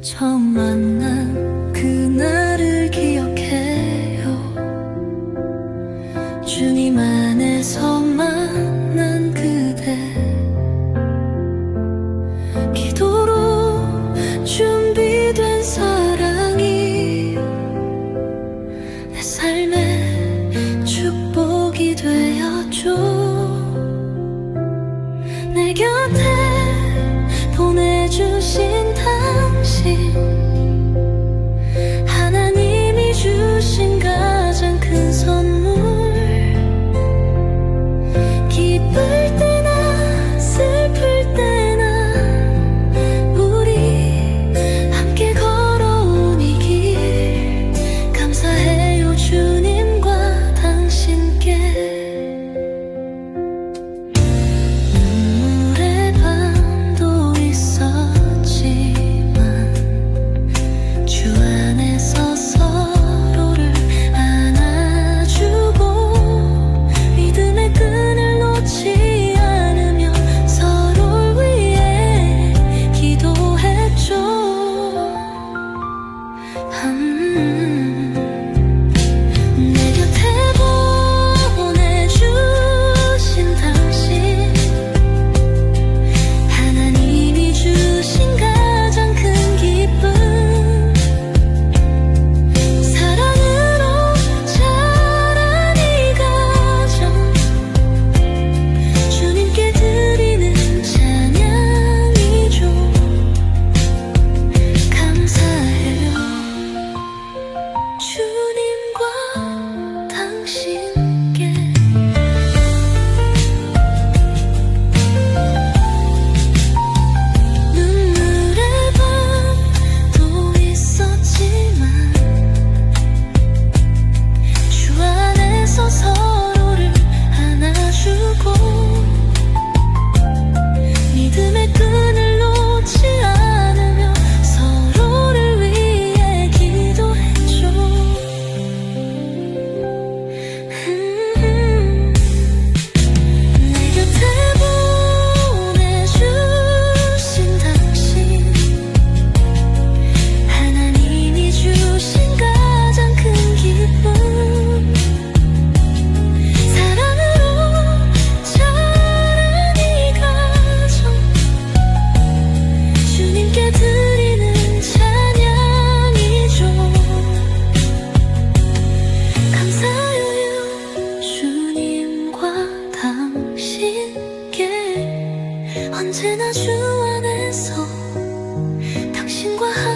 처음 만난 그날을 기억해요. 주님 안에서 만난 그대. 기도로 준비된 사랑이 내 삶의 축복이 되어줘. 牵挂